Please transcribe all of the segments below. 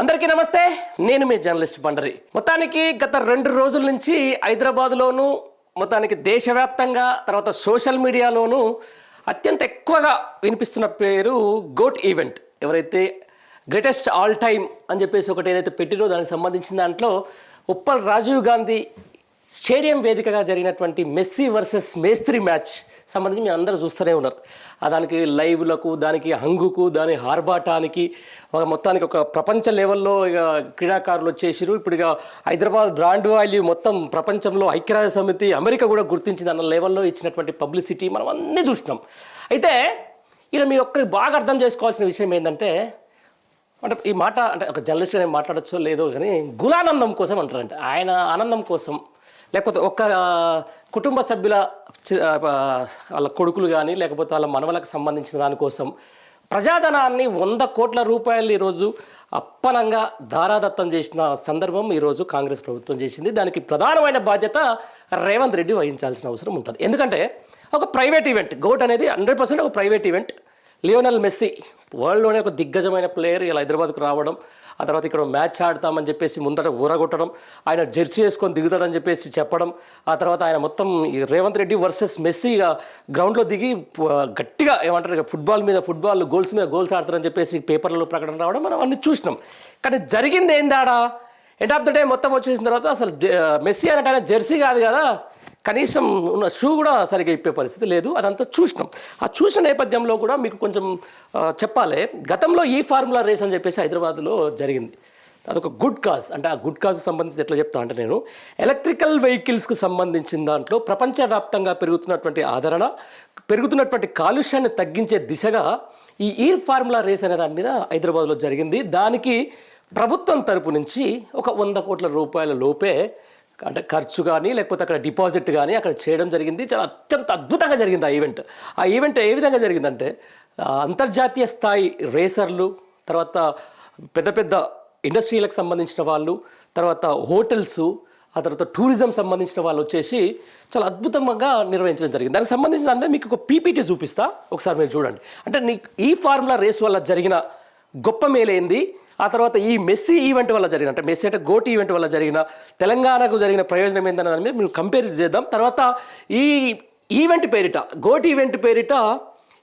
అందరికీ నమస్తే. నేను మీ జర్నలిస్ట్ బండరి. మొత్తానికి గత రెండు రోజుల నుంచి హైదరాబాద్లోను మొత్తానికి దేశవ్యాప్తంగా తర్వాత సోషల్ మీడియాలోనూ అత్యంత ఎక్కువగా వినిపిస్తున్న పేరు గోట్ ఈవెంట్. ఎవరైతే గ్రేటెస్ట్ ఆల్ టైమ్ అని చెప్పేసి ఒకటి ఏదైతే పెట్టిరో దానికి సంబంధించిన దాంట్లో ఉప్పల్ రాజీవ్ గాంధీ స్టేడియం వేదికగా జరిగినటువంటి మెస్సీ వర్సెస్ మేస్త్రి మ్యాచ్ సంబంధించి మీరు అందరూ చూస్తూనే ఉన్నారు. ఆ దానికి లైవ్లకు దానికి హంగుకు దాని ఆర్భాటానికి ఒక మొత్తానికి ఒక ప్రపంచ లెవెల్లో ఇక క్రీడాకారులు వచ్చేసారు. ఇప్పుడు ఇక హైదరాబాద్ బ్రాండ్ వాల్యూ మొత్తం ప్రపంచంలో ఐక్యరాజ్య సమితి అమెరికా కూడా గుర్తించింది అన్న లెవెల్లో ఇచ్చినటువంటి పబ్లిసిటీ మనం అన్నీ చూసినాం. అయితే ఇలా మీ ఒక్కరికి బాగా అర్థం చేసుకోవాల్సిన విషయం ఏంటంటే అంటే ఈ మాట అంటే ఒక జర్నలిస్ట్ నేను మాట్లాడచ్చో లేదో కానీ గులానందం కోసం అంటారంట. ఆయన ఆనందం కోసం. లేకపోతే ఒక కుటుంబ సభ్యుల చి- వాళ్ళ కొడుకులు కానీ లేకపోతే వాళ్ళ మనవలకు సంబంధించిన దానికోసం ప్రజాధనాన్ని వంద కోట్ల రూపాయలు ఈరోజు అప్పనంగా ధారాదత్తం చేసిన సందర్భం ఈరోజు కాంగ్రెస్ ప్రభుత్వం చేసింది. దానికి ప్రధానమైన బాధ్యత రేవంత్ రెడ్డి వహించాల్సిన అవసరం ఉంటుంది. ఎందుకంటే ఒక ప్రైవేట్ ఈవెంట్ గోట్ అనేది హండ్రెడ్ పర్సెంట్ ఒక ప్రైవేట్ ఈవెంట్. లియోనల్ మెస్సీ వరల్డ్లోనే ఒక దిగ్గజమైన ప్లేయర్ ఇలా హైదరాబాద్కు రావడం ఆ తర్వాత ఇక్కడ మ్యాచ్ ఆడతామని చెప్పేసి ముందట ఊరగొట్టడం ఆయన జెర్సీ వేసుకొని దిగుతాడని చెప్పేసి చెప్పడం ఆ తర్వాత ఆయన మొత్తం ఈ రేవంత్ రెడ్డి వర్సెస్ మెస్సీ గ్రౌండ్లో దిగి గట్టిగా ఏమంటారు ఇక ఫుట్బాల్ మీద ఫుట్బాల్ గోల్స్ మీద గోల్స్ ఆడతారని చెప్పేసి పేపర్లలో ప్రకటన రావడం మనం అన్ని చూసినాం. కానీ జరిగింది ఏందాడా? ఎండ్ ఆఫ్ ద డే మొత్తం వచ్చేసిన తర్వాత అసలు మెస్సీ అనేట ఆయన జెర్సీ కాదు కదా? కనీసం ఉన్న షూ కూడా సరిగా ఇప్పే పరిస్థితి లేదు అదంతా చూసినాం. ఆ చూసిన నేపథ్యంలో కూడా మీకు కొంచెం చెప్పాలి. గతంలో ఈ ఫార్ములా రేస్ అని చెప్పేసి హైదరాబాద్లో జరిగింది. అదొక గుడ్ కాజ్. అంటే ఆ గుడ్ కాజ్ సంబంధించి ఎట్లా చెప్తా అంటే నేను ఎలక్ట్రికల్ వెహికల్స్కి సంబంధించిన దాంట్లో ప్రపంచవ్యాప్తంగా పెరుగుతున్నటువంటి ఆదరణ పెరుగుతున్నటువంటి కాలుష్యాన్ని తగ్గించే దిశగా ఈ ఈర్ ఫార్ములా రేస్ అనే దాని మీద హైదరాబాద్లో జరిగింది. దానికి ప్రభుత్వం తరపు నుంచి ఒక వంద కోట్ల రూపాయల లోపే అంటే ఖర్చు కానీ లేకపోతే అక్కడ డిపాజిట్ కానీ అక్కడ చేయడం జరిగింది. చాలా అత్యంత అద్భుతంగా జరిగింది ఆ ఈవెంట్. ఆ ఈవెంట్ ఏ విధంగా జరిగిందంటే అంతర్జాతీయ స్థాయి రేసర్లు తర్వాత పెద్ద పెద్ద ఇండస్ట్రీలకు సంబంధించిన వాళ్ళు తర్వాత హోటల్స్ ఆ తర్వాత టూరిజం సంబంధించిన వాళ్ళు వచ్చేసి చాలా అద్భుతంగా నిర్వహించడం జరిగింది. దానికి సంబంధించిన అంటే మీకు ఒక పీపీటీ చూపిస్తా. ఒకసారి మీరు చూడండి. అంటే నీ ఈ ఫార్ములా రేస్ వల్ల జరిగిన గొప్ప మేలేంది ఆ తర్వాత ఈ మెస్సీ ఈవెంట్ వల్ల జరిగిన అంటే మెస్సీ అంటే గోటి ఈవెంట్ వల్ల జరిగిన తెలంగాణకు జరిగిన ప్రయోజనం ఏందని దాని మీద మేము కంపేర్ చేద్దాం. తర్వాత ఈ ఈవెంట్ పేరిట గోటి ఈవెంట్ పేరిట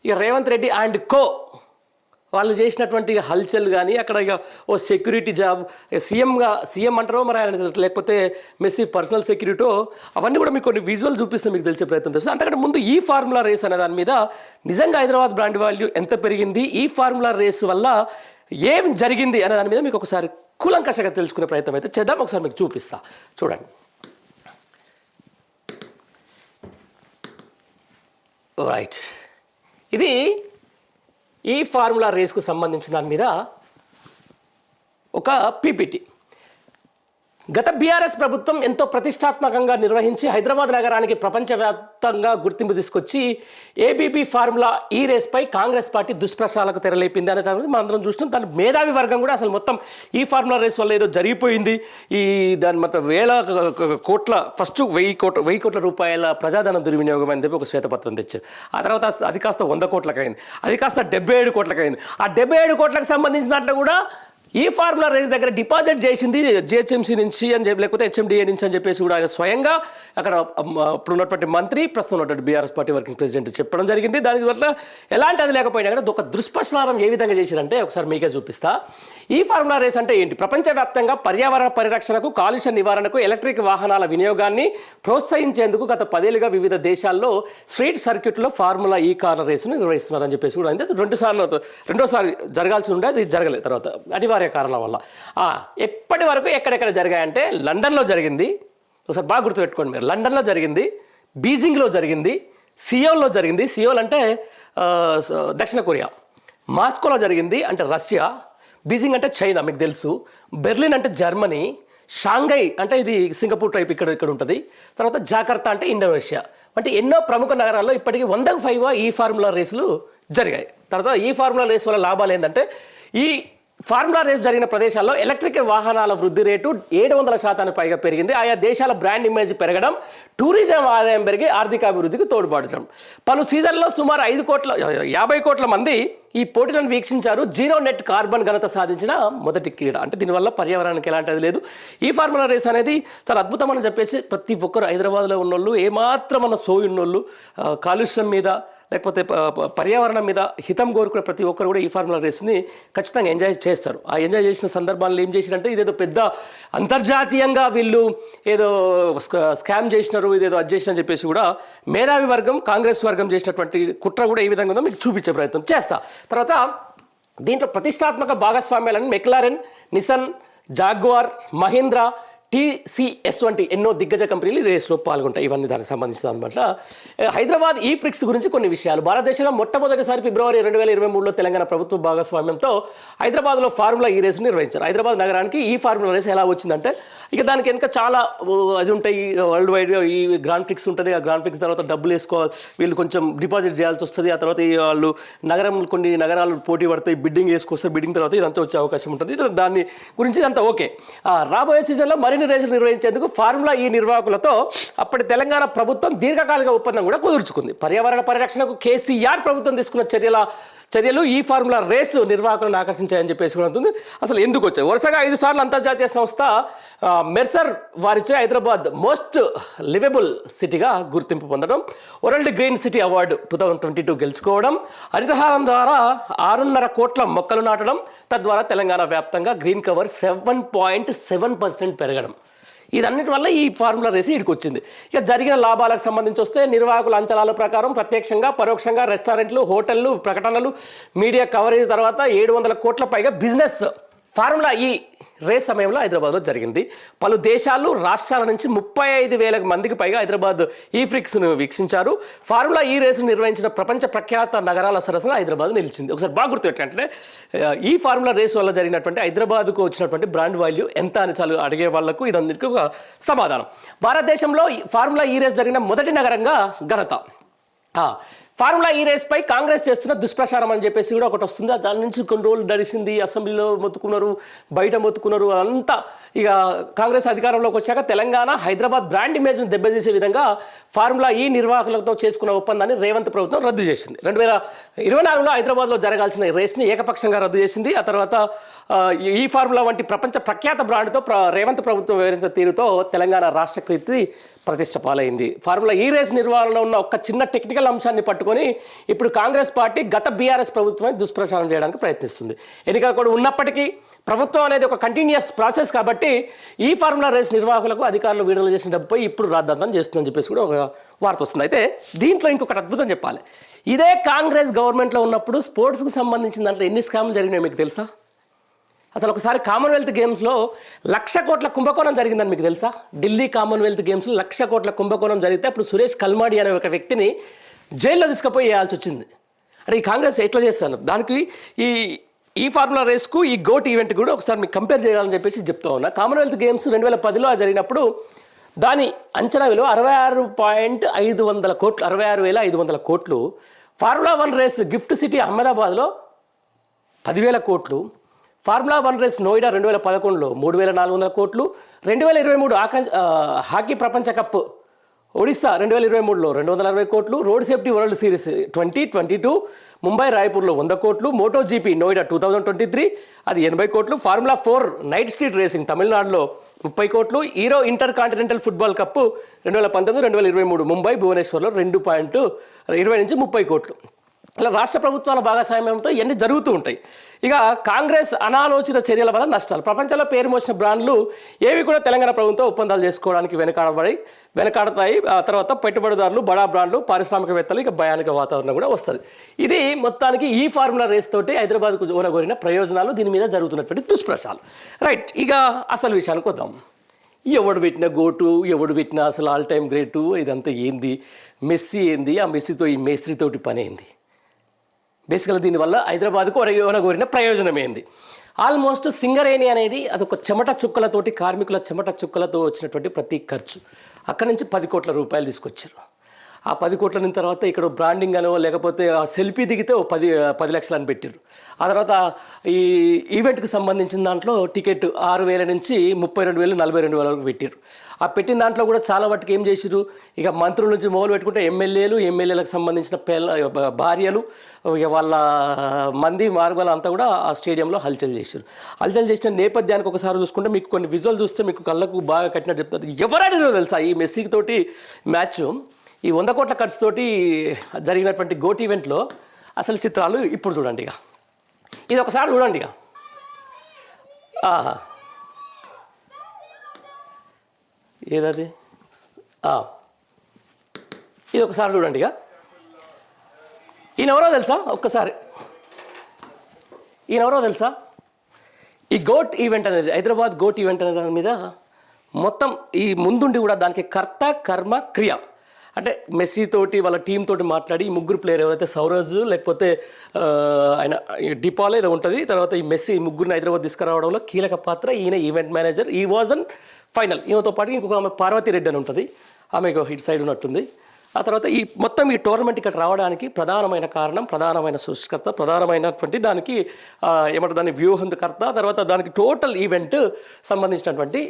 ఇక రేవంత్ రెడ్డి అండ్ కో వాళ్ళు చేసినటువంటి హల్చల్ కానీ అక్కడ ఇక ఓ సెక్యూరిటీ జాబ్ సీఎంగా సీఎం అంటారో మరి ఆయన లేకపోతే మెస్సీ పర్సనల్ సెక్యూరిటీ అవన్నీ కూడా మీకు కొన్ని విజువల్ చూపిస్తే మీకు తెలిసే ప్రయత్నం చేస్తుంది అంతకంటే ముందు ఈ ఫార్ములా రేస్ అనే దాని మీద నిజంగా హైదరాబాద్ బ్రాండ్ వాల్యూ ఎంత పెరిగింది? ఈ ఫార్ములా రేస్ వల్ల ఏం జరిగింది అనే దాని మీద మీకు ఒకసారి కూలంకషగా తెలుసుకునే ప్రయత్నం అయితే చేద్దాం. ఒకసారి మీకు చూపిస్తా. చూడండి. రైట్ ఇది ఈ ఫార్ములా రేస్కు సంబంధించిన దాని మీద ఒక పీపీటీ. గత బీఆర్ఎస్ ప్రభుత్వం ఎంతో ప్రతిష్టాత్మకంగా నిర్వహించి హైదరాబాద్ నగరానికి ప్రపంచవ్యాప్తంగా గుర్తింపు తీసుకొచ్చి ఏబీబీ ఫార్ములా ఈ రేస్పై కాంగ్రెస్ పార్టీ దుష్ప్రచారాలకు తెరలేపింది అనే తర్వాత మనందరం చూసినాం దాని మేధావి వర్గం కూడా అసలు మొత్తం ఈ ఫార్ములా రేస్ వల్ల ఏదో జరిగిపోయింది. ఈ దాని మొత్తం వేల కోట్ల ఫస్ట్ వెయ్యి కోట్ల వెయ్యి కోట్ల రూపాయల ప్రజాధనం దుర్వినియోగం అని చెప్పి ఒక శ్వేతపత్రం తెచ్చారు. ఆ తర్వాత అది కాస్త వంద కోట్లకైంది. అయింది అది కాస్త డెబ్బై ఏడు కోట్లకైంది. ఆ డెబ్బై ఏడు కోట్లకు సంబంధించిన దాంట్లో కూడా ఈ ఫార్ములా రైస్ దగ్గర డిపాజిట్ చేసింది జిహెచ్ఎంసీ నుంచి అని చెప్పి లేకపోతే హెచ్ఎండిఏ నుంచి అని చెప్పేసి కూడా ఆయన స్వయంగా అక్కడ ఇప్పుడు ఉన్నటువంటి మంత్రి ప్రస్తుతం ఉన్నటువంటి బీఆర్ఎస్ పార్టీ వర్కింగ్ ప్రెసిడెంట్ చెప్పడం జరిగింది. దాని వల్ల ఎలాంటి అది లేకపోయినా కానీ ఒక దుష్ప్రచారం ఏ విధంగా చేశారంటే ఒకసారి మీకే చూపిస్తా. ఈ ఫార్ములా రేస్ అంటే ఏంటి? ప్రపంచవ్యాప్తంగా పర్యావరణ పరిరక్షణకు కాలుష్య నివారణకు ఎలక్ట్రిక్ వాహనాల వినియోగాన్ని ప్రోత్సహించేందుకు గత పదేళ్ళుగా వివిధ దేశాల్లో స్ట్రీట్ సర్క్యూట్లో ఫార్ములా ఈ కార్ రేసును నిర్వహిస్తున్నారని చెప్పేసి కూడా అయింది. రెండు సార్లు రెండోసారి జరగాల్సి ఉండే అది జరగలేదు తర్వాత. అనివార్య కారణం వల్ల. ఆ, ఎప్పటి వరకు ఎక్కడెక్కడ జరిగాయంటే లండన్లో జరిగింది. ఒకసారి బాగా గుర్తుపెట్టుకోండి మీరు. లండన్లో జరిగింది బీజింగ్లో జరిగింది సియోల్లో జరిగింది. సియోల్ అంటే దక్షిణ కొరియా. మాస్కోలో జరిగింది అంటే రష్యా. బీజింగ్ అంటే చైనా మీకు తెలుసు. బెర్లిన్ అంటే జర్మనీ. షాంఘై అంటే ఇది సింగపూర్ టైప్ ఇక్కడ ఇక్కడ ఉంటుంది. తర్వాత జాకర్తా అంటే ఇండోనేషియా. అంటే ఎన్నో ప్రముఖ నగరాల్లో ఇప్పటికీ వందకు ఫైవ్ ఈ ఫార్ములా రేసులు జరిగాయి. తర్వాత ఈ ఫార్ములా రేస్ వల్ల లాభాలు ఏంటంటే ఈ ఫార్ములా రేస్ జరిగిన ప్రదేశాల్లో ఎలక్ట్రిక్ వాహనాల వృద్ధి రేటు ఏడు వందల శాతానికి పైగా పెరిగింది. ఆయా దేశాల బ్రాండ్ ఇమేజ్ పెరగడం టూరిజం ఆదాయం పెరిగి ఆర్థికాభివృద్ధికి తోడ్పడటం పలు సీజన్లో సుమారు ఐదు కోట్ల యాభై కోట్ల మంది ఈ పోటీలను వీక్షించారు జీరో నెట్ కార్బన్ ఘనత సాధించిన మొదటి క్రీడ. అంటే దీనివల్ల పర్యావరణానికి ఎలాంటిది లేదు. ఈ ఫార్ములా రేస్ అనేది చాలా అద్భుతం అని చెప్పేసి ప్రతి ఒక్కరు హైదరాబాద్లో ఉన్నోళ్ళు ఏమాత్రం అన్న సోయి ఉన్నోళ్ళు కాలుష్యం మీద లేకపోతే ప- పర్యావరణం మీద హితం కోరుకునే ప్రతి ఒక్కరు కూడా ఈ ఫార్ములా రేస్ని ఖచ్చితంగా ఎంజాయ్ చేస్తారు. ఆ ఎంజాయ్ చేసిన సందర్భాల్లో ఏం చేసిరంటే ఇదేదో పెద్ద అంతర్జాతీయంగా వీళ్ళు ఏదో స్క- స్కామ్ చేసినారు ఇదేదో అది చేసిన చెప్పేసి కూడా మేధావి వర్గం కాంగ్రెస్ వర్గం చేసినటువంటి కుట్ర కూడా ఏ విధంగా ఉందో మీకు చూపించే ప్రయత్నం చేస్తా. తర్వాత దీంట్లో ప్రతిష్టాత్మక భాగస్వామ్యాలను McLaren Nissan Jaguar Mahindra TCS వంటి ఎన్నో దిగ్గజ కంపెనీలు ఈ రేస్లో పాల్గొంటాయి. ఇవన్నీ దానికి సంబంధించిన అనమాట హైదరాబాద్ ఈ ప్రిక్స్ గురించి కొన్ని విషయాలు. భారతదేశంలో మొట్టమొదటిసారి ఫిబ్రవరి రెండు వేల ఇరవై మూడులో తెలంగాణ ప్రభుత్వ భాగస్వామ్యంతో హైదరాబాద్లో ఫార్ములా ఈ రేస్ నిర్వహించారు. హైదరాబాద్ నగరానికి ఈ ఫార్ములా రేస్ ఎలా వచ్చిందంటే ఇక దానికి వెనుక చాలా అది ఉంటాయి వరల్డ్ వైడ్ ఈ గ్రాండ్ ఫిక్స్ ఉంటుంది. ఆ గ్రాండ్ ఫిక్స్ తర్వాత డబ్బులు వేసుకోవాలి. వీళ్ళు కొంచెం డిపాజిట్ చేయాల్సి వస్తుంది. ఆ తర్వాత వాళ్ళు నగరం కొన్ని నగరాలు పోటీ పడతాయి. బిడ్డింగ్ వేసుకొస్తారు. బిడ్డింగ్ తర్వాత ఇదంతా వచ్చే అవకాశం ఉంటుంది. దాన్ని దాని గురించి ఇదంతా ఓకే. రాబోయే సీజన్లో మరిన్ని రేసులు నిర్వహించేందుకు ఫార్ములా ఈ నిర్వాహకులతో అప్పటి తెలంగాణ ప్రభుత్వం దీర్ఘకాలిక ఒప్పందం కూడా కుదుర్చుకుంది. పర్యావరణ పరిరక్షణకు కేసీఆర్ ప్రభుత్వం తీసుకున్న చర్యల చర్యలు ఈ ఫార్ములా రేసు నిర్వాహకులను ఆకర్షించాయని చెప్పేసి కూడా ఉంటుంది అసలు ఎందుకు వచ్చాయి? వరుసగా ఐదు సార్లు అంతర్జాతీయ సంస్థ మెర్సర్ వారిచే హైదరాబాద్ మోస్ట్ లివెబుల్ సిటీగా గుర్తింపు పొందడం world green city award two thousand twenty two గెలుచుకోవడం హరితహారం ద్వారా ఆరున్నర కోట్ల మొక్కలు నాటడం తద్వారా తెలంగాణ వ్యాప్తంగా green cover seven point seven percent పెరగడం. ఇదన్నిటి వల్ల ఈ ఫార్ములా రేసి ఇక్కడికి వచ్చింది ఇక జరిగిన లాభాలకు సంబంధించి వస్తే నిర్వాహకుల అంచనాల ప్రకారం ప్రత్యక్షంగా పరోక్షంగా రెస్టారెంట్లు హోటళ్ళు ప్రకటనలు మీడియా కవరేజ్ తర్వాత ఏడు వందల కోట్ల పైగా బిజినెస్ ఫార్ములా ఈ రేస్ సమయంలో హైదరాబాద్లో జరిగింది. పలు దేశాలు రాష్ట్రాల నుంచి ముప్పై ఐదు వేల మందికి పైగా హైదరాబాద్ ఈ ఫ్రిక్స్ను వీక్షించారు. ఫార్ములా ఈ రేసును నిర్వహించిన ప్రపంచ ప్రఖ్యాత నగరాల సరసన హైదరాబాద్ నిలిచింది. ఒకసారి బాగా గుర్తుపెట్టంటే ఈ ఫార్ములా రేస్ వల్ల జరిగినటువంటి హైదరాబాద్కు వచ్చినటువంటి బ్రాండ్ వాల్యూ ఎంత అని చాలు అడిగే వాళ్ళకు ఇదందరికీ ఒక సమాధానం. భారతదేశంలో ఈ ఫార్ములా ఈ రేస్ జరిగిన మొదటి నగరంగా ఘనత. ఫార్ములా ఈ రేస్ పై కాంగ్రెస్ చేస్తున్న దుష్ప్రచారం అని చెప్పేసి కూడా ఒకటి వస్తుంది. దాని నుంచి కొన్ని రోజులు నడిచింది అసెంబ్లీలో మొత్తుకున్నారు బయట మొత్తుకున్నారు అంతా ఇక కాంగ్రెస్ అధికారంలోకి వచ్చాక తెలంగాణ హైదరాబాద్ బ్రాండ్ ఇమేజ్ను దెబ్బతీసే విధంగా ఫార్ములా ఈ నిర్వాహకులతో చేసుకున్న ఒప్పందాన్ని రేవంత్ ప్రభుత్వం రద్దు చేసింది. రెండు వేల ఇరవై నాలుగులో హైదరాబాద్లో జరగాల్సిన రేస్ని ఏకపక్షంగా రద్దు చేసింది. ఆ తర్వాత ఈ ఫార్ములా వంటి ప్రపంచ ప్రఖ్యాత బ్రాండ్తో ప్ర రేవంత్ ప్రభుత్వం వివరించిన తీరుతో తెలంగాణ రాష్ట్ర కీర్తి ప్రతిష్ట పాలైంది. ఫార్ములా ఈ రేస్ నిర్వహణలో ఉన్న ఒక చిన్న టెక్నికల్ అంశాన్ని పట్టు పట్టుకొని ఇప్పుడు కాంగ్రెస్ పార్టీ గత బీఆర్ఎస్ ప్రభుత్వాన్ని దుష్ప్రచారం చేయడానికి ప్రయత్నిస్తుంది. ఎన్నికలు కూడా ఉన్నప్పటికీ ప్రభుత్వం అనేది ఒక కంటిన్యూస్ ప్రాసెస్ కాబట్టి ఈ ఫార్ములా రేస్ నిర్వాహకులకు అధికారులు విడుదల చేసిన డబ్బుపై ఇప్పుడు రాద్దాంతం చేస్తుందని చెప్పేసి కూడా ఒక వార్త వస్తుంది. అయితే దీంట్లో ఇంకొకటి అద్భుతం చెప్పాలి. ఇదే కాంగ్రెస్ గవర్నమెంట్లో ఉన్నప్పుడు స్పోర్ట్స్కు సంబంధించిన దాంట్లో ఎన్ని స్కామ్లు జరిగినాయి మీకు తెలుసా? అసలు ఒకసారి కామన్వెల్త్ గేమ్స్లో లక్ష కోట్ల కుంభకోణం జరిగిందని మీకు తెలుసా? ఢిల్లీ కామన్వెల్త్ గేమ్స్లో లక్ష కోట్ల కుంభకోణం జరిగితే అప్పుడు సురేష్ కల్మాడి అనే ఒక వ్యక్తిని జైల్లో తీసుకుపోయి వేయాల్సి వచ్చింది. అంటే ఈ కాంగ్రెస్ ఎట్లా చేస్తాను? దానికి ఈ ఈ ఫార్ములా రేస్కు ఈ గోట్ ఈవెంట్ కూడా ఒకసారి మీకు కంపేర్ చేయాలని చెప్పేసి చెప్తా ఉన్నా. కామన్వెల్త్ గేమ్స్ రెండు వేల పదిలో జరిగినప్పుడు దాని అంచనా విలువ అరవై ఆరు పాయింట్ ఐదు వందల కోట్లు అరవై ఆరు వేల ఐదు వందల కోట్లు. Formula one race gift city అహ్మదాబాద్లో పదివేల కోట్లు. ఫార్ములా వన్ రేస్ నోయిడా రెండు వేల పదకొండులో మూడు వేల నాలుగు వందల కోట్లు. రెండు వేల ఇరవై మూడు ఆకాంక్ష హాకీ ప్రపంచ కప్ ఒడిస్సా రెండు వేల ఇరవై మూడులో రెండు వందల అరవై కోట్లు road safety world series twenty twenty two Mumbai రాయ్పూర్లో వంద కోట్లు moto GP Noida two thousand twenty three అది ఎనభై కోట్లు formula four night street racing తమిళనాడులో ముప్పై కోట్లు Hero intercontinental football cup రెండు వేల పంతొమ్మిది రెండు వేల ఇరవై మూడు ముంబై భువనేశ్వర్లో రెండు పాయింట్ ఇరవై నుంచి ముప్పై కోట్లు. ఇలా రాష్ట్ర ప్రభుత్వాల భాగస్వామ్యంతో ఇవన్నీ జరుగుతూ ఉంటాయి. ఇక కాంగ్రెస్ అనాలోచిత చర్యల వల్ల నష్టాలు. ప్రపంచంలో పేరు మోసిన బ్రాండ్లు ఏవి కూడా తెలంగాణ ప్రభుత్వం ఒప్పందాలు చేసుకోవడానికి వెనకాడబడి వెనకాడతాయి. ఆ తర్వాత పెట్టుబడిదారులు బడా బ్రాండ్లు పారిశ్రామికవేత్తలు ఇక భయానిక వాతావరణం కూడా వస్తుంది. ఇది మొత్తానికి ఈ ఫార్ములా రేస్ తోటి హైదరాబాద్కు ఓనగోరిన ప్రయోజనాలు దీని మీద జరుగుతున్నటువంటి దుష్ప్రచారాలు. రైట్ ఇక అసలు విషయానికి వద్దాం. ఎవడు పెట్టిన గోటు ఎవడు పెట్టిన అసలు ఆల్ టైమ్ గ్రేటు ఇదంతా ఏంది? మెస్సీ ఏంది? ఆ మెస్సీతో ఈ మేస్త్రితోటి పని ఏంది? బేసికల్గా దీనివల్ల హైదరాబాద్కు కోరిన ప్రయోజనం ఏంది ఆల్మోస్ట్ సింగరేణి అనేది అదొక చెమట చుక్కలతోటి కార్మికుల చెమట చుక్కలతో వచ్చినటువంటి ప్రతి ఖర్చు. అక్కడి నుంచి పది కోట్ల రూపాయలు తీసుకొచ్చారు. ఆ పది కోట్ల తర్వాత ఇక్కడ బ్రాండింగ్ అనో లేకపోతే ఆ సెల్ఫీ దిగితే ఓ పది పది లక్షలు అని పెట్టారు ఆ తర్వాత ఈ ఈవెంట్కి సంబంధించిన దాంట్లో టికెట్ ఆరు వేల నుంచి ముప్పై రెండు వేలు నలభై రెండు వేల వరకు పెట్టారు ఆ పెట్టిన దాంట్లో కూడా చాలా వాటికి ఏం చేసిరు ఇక మంత్రుల నుంచి మొదలు పెట్టుకుంటే ఎమ్మెల్యేలు ఎమ్మెల్యేలకు సంబంధించిన పిల్ల భార్యలు ఇక వాళ్ళ మంది మార్గాలు అంతా కూడా ఆ స్టేడియంలో హల్చల్ చేశారు హల్చల్ చేసిన నేపథ్యానికి ఒకసారి చూసుకుంటే మీకు కొన్ని విజువల్ చూస్తే మీకు కళ్ళకు బాగా కట్టినట్టు చెప్తుంది ఎవరైనా తెలుసా ఈ మెస్సీ తోటి మ్యాచ్? ఈ వంద కోట్ల ఖర్చుతోటి జరిగినటువంటి గోట్ ఈవెంట్లో అసలు చిత్రాలు ఇప్పుడు చూడండి ఇక. ఇది ఒకసారి చూడండి ఇక. ఆహా. ఏదది? ఇది ఒకసారి చూడండి ఇక. ఈయన ఎవరో తెలుసా? ఒక్కసారి. ఈయన ఎవరో తెలుసా? ఈ గోట్ ఈవెంట్ అనేది హైదరాబాద్ గోట్ ఈవెంట్ అనే దాని మీద మొత్తం ఈ ముందుండి కూడా దానికి కర్త కర్మ క్రియ. అంటే మెస్సీ తోటి వాళ్ళ టీం తోటి మాట్లాడి ఈ ముగ్గురు ప్లేయర్ ఎవరైతే సౌరజ్ లేకపోతే ఆయన డిపాలో ఏదో ఉంటుంది తర్వాత ఈ మెస్సీ ఈ ముగ్గురిని హైదరాబాద్ తీసుకురావడంలో కీలక పాత్ర ఈయన ఈవెంట్ మేనేజర్ ఈ వాజ్ అన్ ఫైనల్ ఈమెతో పాటు ఇంకొక ఆమె పార్వతి రెడ్డి అని ఉంటుంది. ఆమె హిట్ ఇటు సైడ్ ఉన్నట్టుంది. ఆ తర్వాత ఈ మొత్తం ఈ టోర్నమెంట్ ఇక్కడ రావడానికి ప్రధానమైన కారణం ప్రధానమైన సృష్టికర్త ప్రధానమైనటువంటి దానికి ఏమంటారు దాని వ్యూహంకర్త తర్వాత దానికి టోటల్ ఈవెంట్ సంబంధించినటువంటి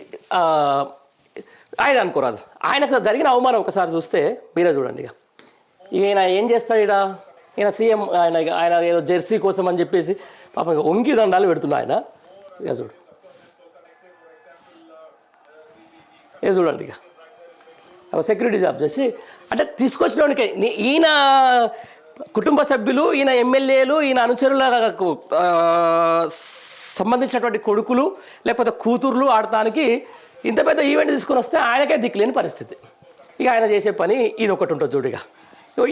ఆయన అనుకోరాదు. ఆయనకు జరిగిన అవమానం ఒకసారి చూస్తే మీరే చూడండి ఇక. ఈయన ఏం చేస్తాడు ఈడ? ఈయన సీఎం ఆయన ఆయన ఏదో జెర్సీ కోసం అని చెప్పేసి పాప ఇక వంగి దండాలు పెడుతున్నా ఆయన. ఇక చూడు. ఏ చూడండి ఇక. ఒక సెక్యూరిటీ జాబ్ చేసి అంటే తీసుకొచ్చినోడికి. ఈయన కుటుంబ సభ్యులు ఈయన ఎమ్మెల్యేలు ఈయన అనుచరులకు సంబంధించినటువంటి కొడుకులు లేకపోతే కూతుర్లు ఆడటానికి ఇంత పెద్ద ఈవెంట్ తీసుకొని వస్తే ఆయనకే దిక్కులేని పరిస్థితి. ఇక ఆయన చేసే పని ఇది ఒకటి ఉంటుంది చూడుగా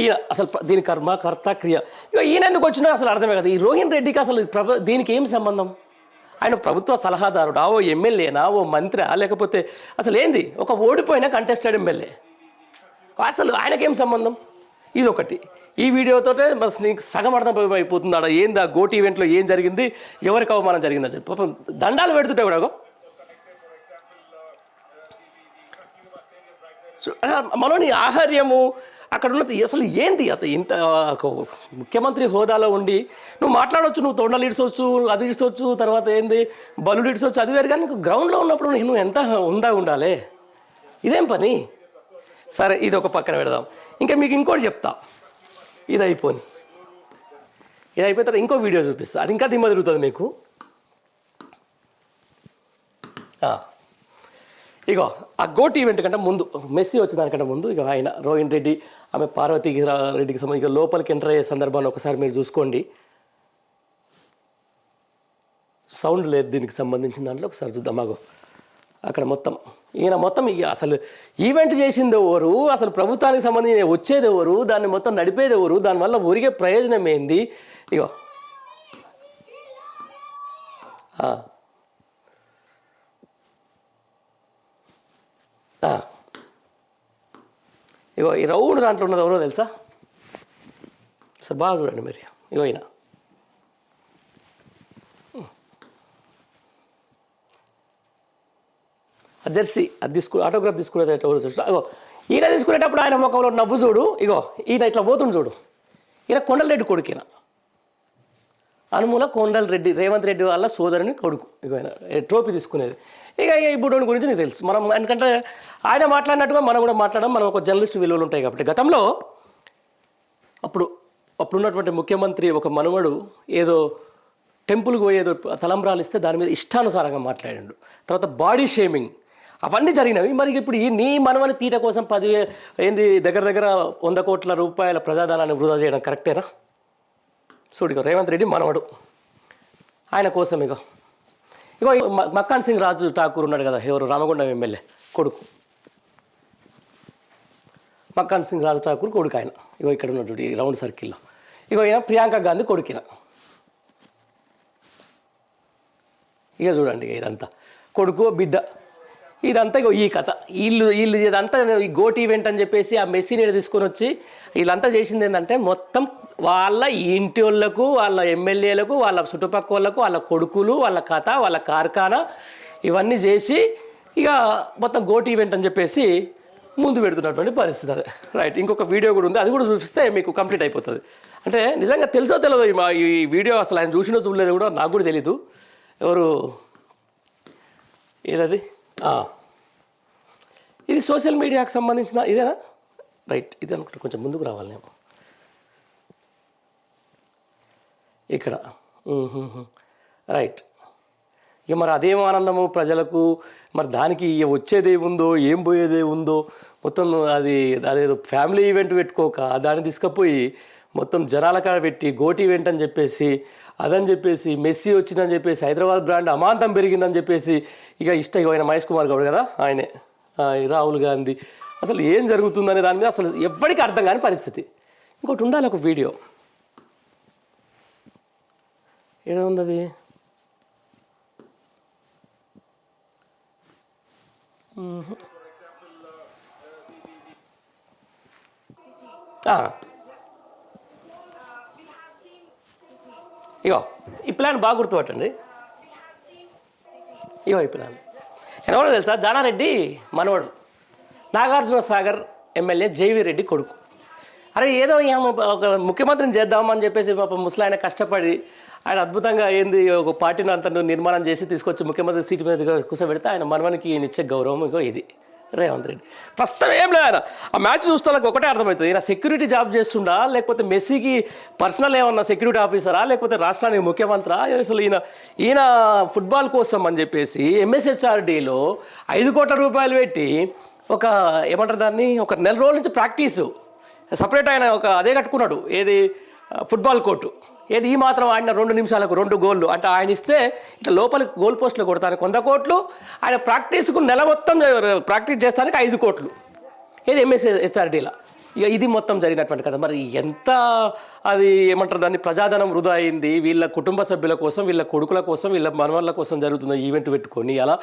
ఈయన అసలు దీని కర్మ కర్త క్రియ. ఇక ఈయన ఎందుకు వచ్చినా అసలు అర్థమే కదా. ఈ రోహిన్ రెడ్డికి అసలు ప్రభ దీనికి ఏం సంబంధం? ఆయన ప్రభుత్వ సలహాదారుడా ఓ ఎమ్మెల్యేనా ఓ మంత్రా లేకపోతే అసలు ఏంది? ఒక ఓడిపోయిన కంటెస్టెడ్ ఎమ్మెల్యే. అసలు ఆయనకేం సంబంధం? ఇది ఒకటి ఈ వీడియోతో మరి నీకు సగం అర్థం అయిపోతుంది ఆడ గోటి ఈవెంట్లో ఏం జరిగింది? ఎవరికి అవమానం జరిగిందని చెప్పి. పాపం దండాలు పెడుతుంటే కూడా మనోని ఆహార్యము అక్కడ ఉన్నది అసలు ఏంటి అత ఇంత ముఖ్యమంత్రి హోదాలో ఉండి నువ్వు మాట్లాడవచ్చు నువ్వు తోడలు ఇడ్చవచ్చు అది ఇడ్చవచ్చు తర్వాత ఏంది బలు ఇడ్చవచ్చు అది వేరు కానీ గ్రౌండ్లో ఉన్నప్పుడు నువ్వు ఎంత ఉందా ఉండాలి? ఇదేం పని? సరే ఇది ఒక పక్కన పెడదాం. ఇంకా మీకు ఇంకోటి చెప్తా. ఇది అయిపోని. ఇది అయిపోయిన తర్వాత ఇంకో వీడియో చూపిస్తా. అది ఇంకా దిమ్మ తిరుగుతుంది మీకు. ఆ. ఇగో ఆ గోట్ ఈవెంట్ కంటే ముందు మెస్సీ వచ్చిన దానికంటే ముందు ఇక ఆయన రోహిన్ రెడ్డి ఆమె పార్వతి రెడ్డికి సంబంధించి లోపలికి ఎంటర్ అయ్యే సందర్భాన్ని ఒకసారి మీరు చూసుకోండి. సౌండ్ లేదు దీనికి సంబంధించిన దాంట్లో ఒకసారి చూద్దాం మాకు అక్కడ మొత్తం ఈయన మొత్తం అసలు ఈవెంట్ చేసింది ఎవరు? అసలు ప్రభుత్వానికి సంబంధించి వచ్చేది ఎవరు? దాన్ని మొత్తం నడిపేది ఎవరు? దానివల్ల ఒరిగే ప్రయోజనం ఏంది? ఇగో ఆ. ఆ. ఇగో ఈ రౌండ్ దాంట్లో ఉన్నది ఎవరో తెలుసా? సార్ బాగా చూడండి మీరు. ఇగో ఈయన. ఆ జెర్సీ అది తీసుకు ఆటోగ్రాఫ్ తీసుకునేది ఎవరు చూస్తా ఇగో ఈయన తీసుకునేటప్పుడు ఆయన ముఖంలో నవ్వు చూడు. ఇగో ఈయన ఇట్లా పోతుంది చూడు. ఈయన కొండలరెడ్డి కొడుకు అనుమూల కొండల రెడ్డి రేవంత్ రెడ్డి వాళ్ళ సోదరుని కొడుకు. ఇగో ఆయన ట్రోఫీ తీసుకునేది. ఇక ఇప్పుడు గురించి నీకు తెలుసు. మనం ఎందుకంటే ఆయన మాట్లాడినట్టుగా మనం కూడా మాట్లాడడం మనం ఒక జర్నలిస్ట్ విలువలు ఉంటాయి కాబట్టి. గతంలో అప్పుడు అప్పుడున్నటువంటి ముఖ్యమంత్రి ఒక మనవడు ఏదో టెంపుల్కి పోయేదో తలంబ్రాలు ఇస్తే దాని మీద ఇష్టానుసారంగా మాట్లాడాడు. తర్వాత బాడీ షేమింగ్ అవన్నీ జరిగినవి. మరి ఇప్పుడు ఈ నీ మనవని తీట కోసం పది ఏంది దగ్గర దగ్గర వంద కోట్ల రూపాయల ప్రజాదానాన్ని వృధా చేయడం కరెక్టేనా? చూడు రేవంత్ రెడ్డి మనవడు. ఆయన కోసం ఇగో. ఇగో మక్కాన్ సింగ్ రాజు ఠాకూర్ ఉన్నాడు కదా ఎవరు? రామగుండం ఎమ్మెల్యే కొడుకు. మక్కాన్ సింగ్ రాజు ఠాకూర్ కొడుకు ఆయన. ఇగో ఇక్కడ ఉన్నటువంటి ఈ రౌండ్ సర్కిల్లో. ఇగో ఈయన ప్రియాంక గాంధీ కొడుకిన. ఇక చూడండి ఇదంతా. కొడుకు బిడ్డ. ఇదంతా ఇగో ఈ కథ. వీళ్ళు వీళ్ళు ఇదంతా ఈ గోట్ ఈవెంట్ అని చెప్పేసి ఆ మెస్సీని తీసుకొని వచ్చి వీళ్ళంతా చేసింది ఏంటంటే మొత్తం వాళ్ళ ఇంటి వాళ్ళకు వాళ్ళ ఎమ్మెల్యేలకు వాళ్ళ చుట్టుపక్కల వాళ్ళకు వాళ్ళ కొడుకులు వాళ్ళ కథ వాళ్ళ కార్ఖానా ఇవన్నీ చేసి ఇక మొత్తం గోటి ఈవెంట్ అని చెప్పేసి ముందు పెడుతున్నటువంటి పరిస్థితి అది. రైట్ ఇంకొక వీడియో కూడా ఉంది. అది కూడా చూపిస్తే మీకు కంప్లీట్ అయిపోతుంది. అంటే నిజంగా తెలుసో తెలియదు ఈ మా ఈ వీడియో అసలు ఆయన చూసినో చూడలేదు కూడా నాకు కూడా తెలీదు. ఎవరు? ఏదది? ఇది సోషల్ మీడియాకి సంబంధించిన ఇదేనా? రైట్ ఇది అనుకుంటా కొంచెం ముందుకు రావాలి నేను. ఇక్కడ. రైట్. ఇక మరి అదేం ఆనందము ప్రజలకు? మరి దానికి వచ్చేదే ఉందో ఏం పోయేదే ఉందో? మొత్తం అది అదేదో ఫ్యామిలీ ఈవెంట్ పెట్టుకోక దాన్ని తీసుకుపోయి మొత్తం జనాల కాడ పెట్టి గోటి ఈవెంట్ అని చెప్పేసి అదని చెప్పేసి మెస్సీ వచ్చిందని చెప్పేసి హైదరాబాద్ బ్రాండ్ అమాంతం పెరిగిందని చెప్పేసి ఇక ఇష్ట ఇక ఆయన మహేష్ కుమార్ గౌడ్ కదా ఆయనే. రాహుల్ గాంధీ. అసలు ఏం జరుగుతుందనే దాని మీద అసలు ఎవరికి అర్థం కాని పరిస్థితి. ఇంకోటి ఉండాలి ఒక వీడియో. ఏడ ఉంది అది ఇగో ఈ ప్లాన్ బాగా గుర్తుపట్టండి. ఇగో ఈ ప్లాన్. ఎవరో తెలుసా? జానారెడ్డి మనవడు. Nagarjuna Sagar MLA J V Reddy కొడుకు. అరే ఏదో ఒక ముఖ్యమంత్రిని చేద్దామని చెప్పేసి పాప ముసలాయన కష్టపడి ఆయన అద్భుతంగా ఏంది ఒక పార్టీని అంత నిర్మాణం చేసి తీసుకొచ్చి ముఖ్యమంత్రి సీటు మీద కూర్చోబెడితే ఆయన మనవనికి ఈయన ఇచ్చే గౌరవం ఇగో ఇది. రేవంత్ రెడ్డి. ఫస్ట్ ఏం లేదు ఆయన. ఆ మ్యాచ్ చూస్తే వాళ్ళకి ఒకటే అర్థమవుతుంది. ఈయన సెక్యూరిటీ జాబ్ చేస్తుండా లేకపోతే మెస్సీకి పర్సనల్ ఏమన్నా సెక్యూరిటీ ఆఫీసరా లేకపోతే రాష్ట్రానికి ముఖ్యమంత్రా? అసలు ఈయన ఈయన ఫుట్బాల్ కోసం అని చెప్పేసి ఎంఎస్హెచ్ఆర్డీలో ఐదు కోట్ల రూపాయలు పెట్టి ఒక ఏమంటారు దాన్ని ఒక నెల రోజుల నుంచి ప్రాక్టీసు. సపరేట్ ఆయన ఒక అదే కట్టుకున్నాడు. ఏది? Football court. ఏది ఈ మాత్రం ఆడిన రెండు నిమిషాలకు రెండు గోళ్ళు అంటే ఆయన ఇస్తే ఇట్లా లోపలికి గోల్ పోస్టులు కొడతాను. కొంత కోట్లు ఆయన ప్రాక్టీస్కు నెల మొత్తం ప్రాక్టీస్ చేస్తానికి ఐదు కోట్లు. ఏది ఎంఎస్ హెచ్ఆర్డీలా ఇక ఇది మొత్తం జరిగినటువంటి కదా మరి ఎంత అది ఏమంటారు దాన్ని? ప్రజాధనం వృధా అయింది. వీళ్ళ కుటుంబ సభ్యుల కోసం వీళ్ళ కొడుకుల కోసం వీళ్ళ మనవళ్ళ కోసం జరుగుతున్న ఈవెంట్ పెట్టుకొని ఇలా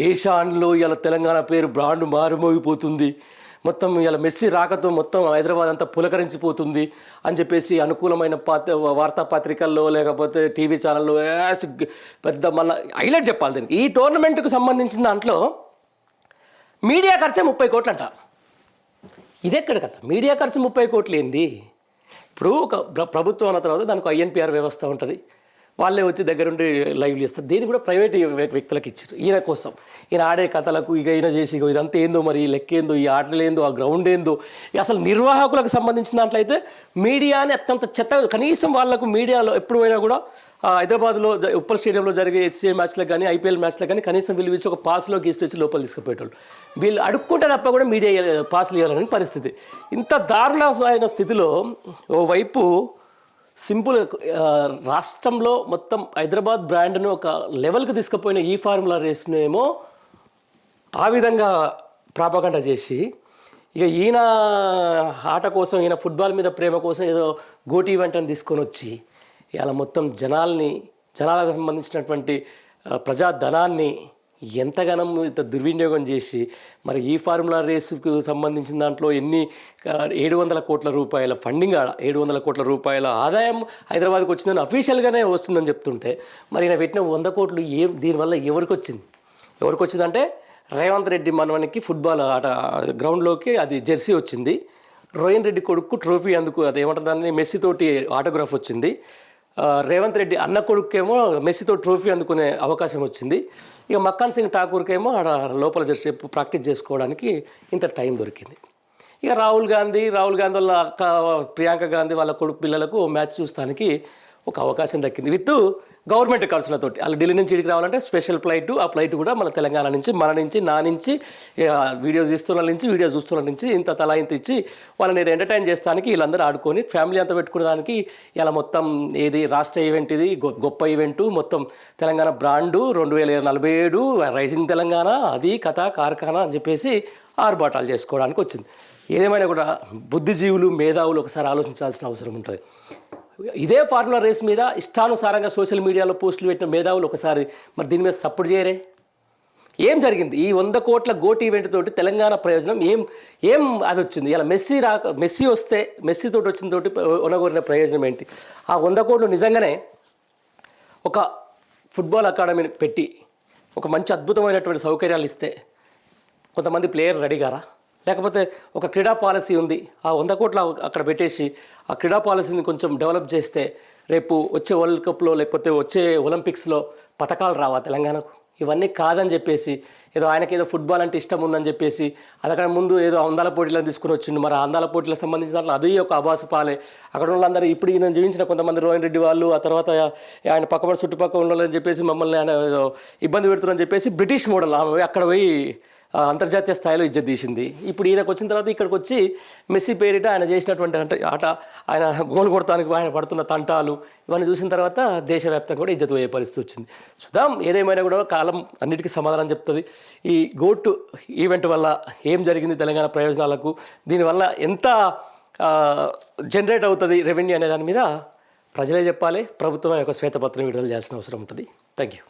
దేశాల్లో ఇలా తెలంగాణ పేరు బ్రాండ్ మారుమోగిపోతుంది. మొత్తం ఇలా మెస్సీ రాకతో మొత్తం హైదరాబాద్ అంతా పులకరించిపోతుంది అని చెప్పేసి అనుకూలమైన పాత వార్తాపత్రికల్లో లేకపోతే టీవీ ఛానల్లో పెద్ద మళ్ళీ హైలైట్ చెప్పాలి దీనికి. ఈ టోర్నమెంట్కు సంబంధించిన దాంట్లో మీడియా ఖర్చే ముప్పై కోట్లంట. ఇదెక్కడ కదా మీడియా ఖర్చు ముప్పై కోట్లు ఏంది? ఇప్పుడు ఒక ప్రభుత్వం అన్న తర్వాత దానికి ఐఎన్పిఆర్ వ్యవస్థ ఉంటుంది. వాళ్ళే వచ్చి దగ్గరుండి లైవ్లు ఇస్తారు దీన్ని కూడా ప్రైవేట్ వ్యక్తులకు ఇచ్చారు. ఈయన కోసం. ఈయన ఆడే కథలకు ఇక ఈయన చేసి ఇక ఇదంతా ఏందో మరి ఈ లెక్క ఏందో ఈ ఆటలు ఏందో ఆ గ్రౌండ్ ఏందో. ఇక అసలు నిర్వాహకులకు సంబంధించిన దాంట్లో అయితే మీడియాని అత్యంత చెత్త కనీసం వాళ్ళకు మీడియాలో ఎప్పుడు పోయినా కూడా హైదరాబాద్లో ఉప్పల్ స్టేడియంలో జరిగే హెచ్సిఏ మ్యాచ్లకు కానీ ఐపీఎల్ మ్యాచ్లకు కానీ కనీసం వీళ్ళు ఇచ్చి ఒక పాస్లో గీసి వచ్చి లోపల తీసుకుపోయేటోళ్ళు. వీళ్ళు అడుక్కుంటే తప్ప కూడా మీడియా పాస్లు ఇవ్వాలని పరిస్థితి. ఇంత దారుణమైన స్థితిలో ఓవైపు సింపుల్ రాష్ట్రంలో మొత్తం హైదరాబాద్ బ్రాండ్ను ఒక లెవెల్కి తీసుకుపోయిన ఈ ఫార్ములా రేస్ను ఏమో ఆ విధంగా ప్రాపగంట చేసి ఇక ఈయన ఆట కోసం ఈయన ఫుట్బాల్ మీద ప్రేమ కోసం ఏదో గోటి వెంటని తీసుకొని వచ్చి ఇలా మొత్తం జనాల్ని జనాలకు సంబంధించినటువంటి ప్రజాధనాన్ని ఎంతగానం ఇంత దుర్వినియోగం చేసి మరి ఈ ఫార్ములా రేసుకు సంబంధించిన దాంట్లో ఎన్ని ఏడు వందల కోట్ల రూపాయల ఫండింగ్ ఆడ ఏడు వందల కోట్ల రూపాయల ఆదాయం హైదరాబాద్కి వచ్చిందని అఫీషియల్గానే వస్తుందని చెప్తుంటే మరి ఈయన పెట్టిన వంద కోట్లు ఏ దీనివల్ల ఎవరికి వచ్చింది ఎవరికి వచ్చిందంటే రేవంత్ రెడ్డి మనవనికి ఫుట్బాల్ ఆట గ్రౌండ్లోకి అది జెర్సీ వచ్చింది. రోయన్ రెడ్డి కొడుకు ట్రోఫీ అందుకు అది ఏమంటారు దాన్ని మెస్సీ తోటి ఆటోగ్రాఫ్ వచ్చింది. రేవంత్ రెడ్డి అన్న కొడుకేమో మెస్సీతో ట్రోఫీ అందుకునే అవకాశం వచ్చింది. ఇక మక్కాన్ సింగ్ ఠాకూర్కేమో ఆడ లోపల జెర్సీ ప్రాక్టీస్ చేసుకోవడానికి ఇంత టైం దొరికింది. ఇక రాహుల్ గాంధీ రాహుల్ గాంధీ వాళ్ళ అక్క ప్రియాంక గాంధీ వాళ్ళ కొడుకు పిల్లలకు మ్యాచ్ చూస్తానికి ఒక అవకాశం దక్కింది. విత్ గవర్నమెంట్ ఖర్చులతోటి. అలా ఢిల్లీ నుంచి ఇడికి రావాలంటే స్పెషల్ ఫ్లైట్ ఆ ఫ్లైట్ కూడా మన తెలంగాణ నుంచి మన నుంచి నా నుంచి వీడియో తీస్తున్న నుంచి వీడియో చూస్తున్న నుంచి ఇంత తలా ఇంత ఇచ్చి వాళ్ళని ఏదో ఎంటర్టైన్ చేస్తానికి వీళ్ళందరూ ఆడుకొని ఫ్యామిలీ అంతా పెట్టుకోవడానికి ఇలా మొత్తం ఏది రాష్ట్ర ఈవెంట్ ఇది గొ- గొప్ప ఈవెంట్ మొత్తం తెలంగాణ బ్రాండు రెండు వేల నలభై ఏడు రైజింగ్ తెలంగాణ అది కథ కార్ఖానా అని చెప్పేసి ఆర్భాటాలు చేసుకోవడానికి వచ్చింది. ఏదేమైనా కూడా బుద్ధిజీవులు మేధావులు ఒకసారి ఆలోచించాల్సిన అవసరం ఉంటుంది. ఇదే ఫార్ములా రేస్ మీద ఇష్టానుసారంగా సోషల్ మీడియాలో పోస్టులు పెట్టిన మేధావులు ఒకసారి మరి దీని మీద సపోర్ట్ చేయరే. ఏం జరిగింది? ఈ వంద కోట్ల గోటి ఈవెంట్ తోటి తెలంగాణ ప్రయోజనం ఏం ఏం అది వచ్చింది ఇలా మెస్సీ రాక మెస్సీ వస్తే మెస్సీ తోటి వచ్చిన తోటి ఒనగోరిన ప్రయోజనం ఏంటి? ఆ వంద కోట్లు నిజంగానే ఒక ఫుట్బాల్ అకాడమీని పెట్టి ఒక మంచి అద్భుతమైనటువంటి సౌకర్యాలు ఇస్తే కొంతమంది ప్లేయర్ రెడీ గారా లేకపోతే ఒక క్రీడా పాలసీ ఉంది. ఆ వంద కోట్ల అక్కడ పెట్టేసి ఆ క్రీడా పాలసీని కొంచెం డెవలప్ చేస్తే రేపు వచ్చే వరల్డ్ కప్లో లేకపోతే వచ్చే ఒలింపిక్స్లో పథకాలు రావా తెలంగాణకు? ఇవన్నీ కాదని చెప్పేసి ఏదో ఆయనకి ఏదో ఫుట్బాల్ అంటే ఇష్టం ఉందని చెప్పేసి అక్కడ ముందు ఏదో అందాల పోటీలను తీసుకుని వచ్చిండు. మరి అందాల పోటీలకు సంబంధించిన దాంట్లో అది ఒక అబాసు పాలే. అక్కడ వాళ్ళందరూ ఇప్పుడు ఈయన జీవించిన కొంతమంది రోహన్ రెడ్డి వాళ్ళు ఆ తర్వాత ఆయన పక్కపడి చుట్టుపక్కల ఉండాలని చెప్పేసి మమ్మల్ని ఆయన ఏదో ఇబ్బంది పెడుతున్నారని చెప్పేసి బ్రిటిష్ మోడల్ ఆమె అక్కడ పోయి అంతర్జాతీయ స్థాయిలో ఇజ్జత్ తీసింది. ఇప్పుడు ఈయనకు వచ్చిన తర్వాత ఇక్కడికి వచ్చి మెస్సీ పేరిట ఆయన చేసినటువంటి అంటే ఆట ఆయన గోల్ కొడతానికి ఆయన పడుతున్న తంటాలు ఇవన్నీ చూసిన తర్వాత దేశవ్యాప్తంగా కూడా ఇజ్జత్ పోయే పరిస్థితి వచ్చింది. చూద్దాం ఏదేమైనా కూడా కాలం అన్నిటికీ సమాధానం చెప్తుంది. ఈ గోట్ ఈవెంట్ వల్ల ఏం జరిగింది తెలంగాణ ప్రయోజనాలకు? దీనివల్ల ఎంత జనరేట్ అవుతుంది రెవెన్యూ అనే దాని మీద ప్రజలే చెప్పాలి. ప్రభుత్వం యొక్క శ్వేతపత్రం విడుదల చేయాల్సిన అవసరం ఉంటుంది. Thank you